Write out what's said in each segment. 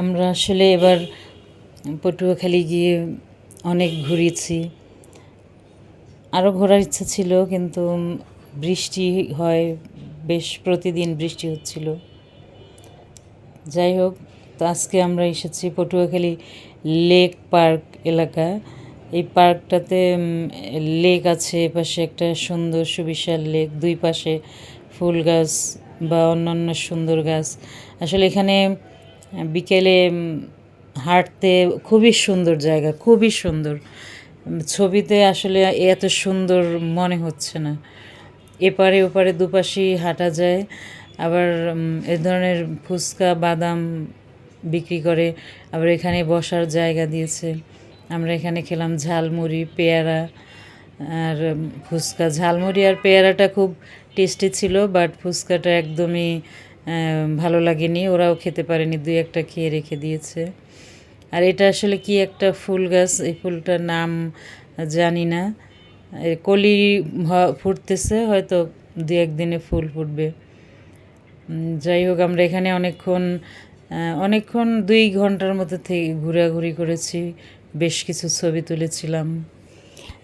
আমরা আসলে এবার পটুয়াখালী গিয়ে অনেক ঘুরেছি। আরও ঘোরার ইচ্ছা ছিল, কিন্তু বৃষ্টি হয়, বেশ প্রতিদিন বৃষ্টি হচ্ছিল। যাই হোক, তো আজকে আমরা এসেছি পটুয়াখালী লেক পার্ক এলাকা। এই পার্কটাতে লেক আছে, এপাশে একটা সুন্দর সুবিশাল লেক, দুই পাশে ফুল গাছ বা অন্যান্য সুন্দর গাছ। আসলে এখানে বিকেলে হাঁটতে খুবই সুন্দর জায়গা, খুবই সুন্দর। ছবিতে আসলে এত সুন্দর মনে হচ্ছে না। এপারে ওপারে দুপাশেই হাঁটা যায়, আবার এ ধরনের ফুচকা, বাদাম বিক্রি করে, আবার এখানে বসার জায়গা দিয়েছে। আমরা এখানে খেলাম ঝালমুড়ি, পেয়ারা, আর ফুচকা। ঝালমুড়ি আর পেয়ারাটা খুব টেস্টি ছিল, বাট ফুচকাটা একদমই ভালো লাগেনি। ওরাও খেতে পারেনি, দুই একটা খেয়ে রেখে দিয়েছে। আর এটা আসলে কি একটা ফুল গাছ? এই ফুলটার নাম জানি না। কলি ফুটতেছে, হয়তো দু একদিনে ফুল ফুটবে। যাই হোক, আমরা এখানে অনেকক্ষণ অনেকক্ষণ দুই ঘণ্টার মতো থেকে ঘোরাঘুরি করেছি। বেশ কিছু ছবি তুলেছিলাম।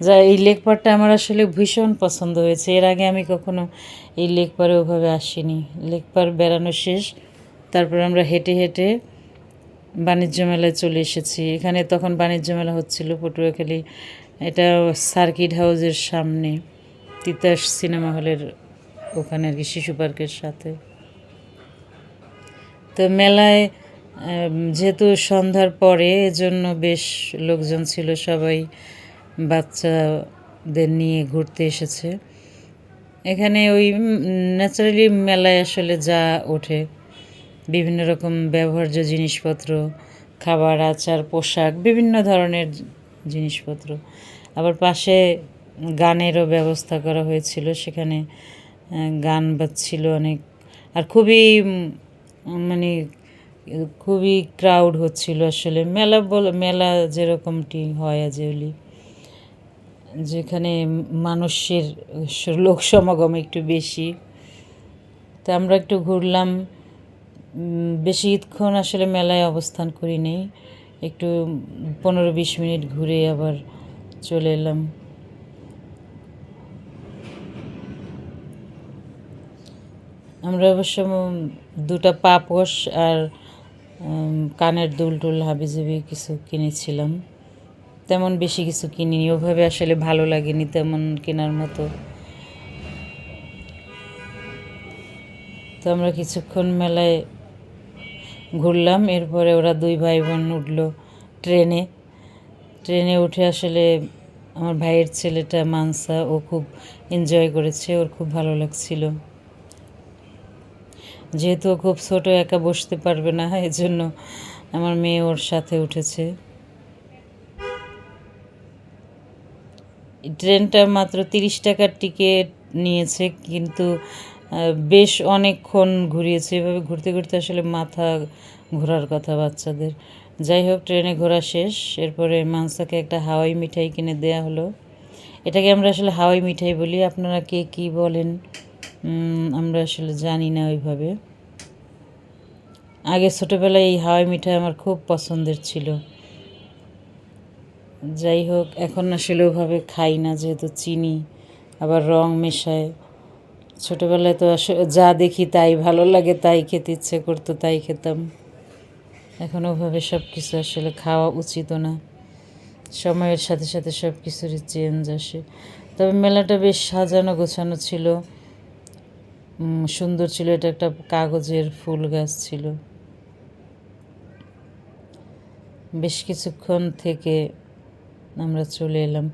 যা এই লেক পাড়টা আমার আসলে ভীষণ পছন্দ হয়েছে। এর আগে আমি কখনো এই লেক পাড়ে ওভাবে আসিনি। লেক পাড় বেড়ানো শেষ, তারপর আমরা হেঁটে হেঁটে বাণিজ্য মেলায় চলে এসেছি। এখানে তখন বাণিজ্য মেলা হচ্ছিল পটুয়াখালী। এটা সার্কিট হাউসের সামনে, তিতাস সিনেমা হলের ওখানে আর কি, শিশু পার্কের সাথে। তো মেলায় যেহেতু সন্ধ্যার পরে, এজন্য বেশ লোকজন ছিল সবাই। বাচ্চাদের নিয়ে ঘুরতে এসেছে। এখানে ওই ন্যাচারালি মেলায় আসলে যা ওঠে। বিভিন্ন রকম ব্যবহার্য জিনিসপত্র, খাবার, আচার, পোশাক, বিভিন্ন ধরনের জিনিসপত্র। আবার পাশে গানেরও ব্যবস্থা করা হয়েছিল। সেখানে গান বাজছিল অনেক। আর খুবই মানে খুবই ক্রাউড হচ্ছিল আসলে। মেলা বল, মেলা যেরকমটি হয় আজলি যেখানে মানুষের লোক সমাগম একটু বেশি। তো আমরা একটু ঘুরলাম। বেশিক্ষণ আসলে মেলায় অবস্থান করি নেই একটু পনেরো বিশ মিনিট ঘুরে আবার চলে এলাম। আমরা অবশ্য দুটা পাপোশ আর কানের দুল টুল হাবিজাবি কিছু কিনেছিলাম। তেমন বেশি কিছু কিনিনি, ওভাবে আসলে ভালো লাগেনি তেমন কেনার মতো। তো আমরা কিছুক্ষণ মেলায় ঘুরলাম, এরপরে ওরা দুই ভাই বোন উঠল ট্রেনে। ট্রেনে উঠে আসলে আমার ভাইয়ের ছেলেটা মানসা, ও খুব এনজয় করেছে, ওর খুব ভালো লাগছিল। যেহেতু ও খুব ছোট, একা বসতে পারবে না, এজন্য আমার মেয়ে ওর সাথে উঠেছে। ট্রেনটা মাত্র তিরিশ টাকার টিকিট নিয়েছে, কিন্তু বেশ অনেকক্ষণ ঘুরিয়েছে। এভাবে ঘুরতে ঘুরতে আসলে মাথা ঘোরার কথা বাচ্চাদের। যাই হোক, ট্রেনে ঘোরা শেষ। এরপরে মানসাকে একটা হাওয়াই মিঠাই কিনে দেয়া হলো। এটাকে আমরা আসলে হাওয়াই মিঠাই বলি। আপনারা কে কী বলেন আমরা আসলে জানি না ওইভাবে। আগে ছোটোবেলায় এই হাওয়াই মিঠাই আমার খুব পছন্দের ছিল। যাই হোক, এখন আসলে ওভাবে খাই না যেহেতু চিনি, আবার রং মেশায়। ছোটোবেলায় তো আসলে যা দেখি তাই ভালো লাগে, তাই খেতে ইচ্ছে করতো তাই খেতাম। এখন ওভাবে সব কিছু আসলে খাওয়া উচিত না। সময়ের সাথে সাথে সব কিছুরই চেঞ্জ আসে। তবে মেলাটা বেশ সাজানো গোছানো ছিল। সুন্দর ছিল, এটা একটা কাগজের ফুল গাছ ছিল। বেশ কিছুক্ষণ থেকে আমরা চলে এলাম।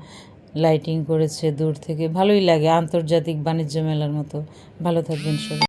লাইটিং করেছে দূর থেকে। ভালোই লাগে। আন্তর্জাতিক বাণিজ্য মেলার মতো। ভালো থাকবেন সবাই।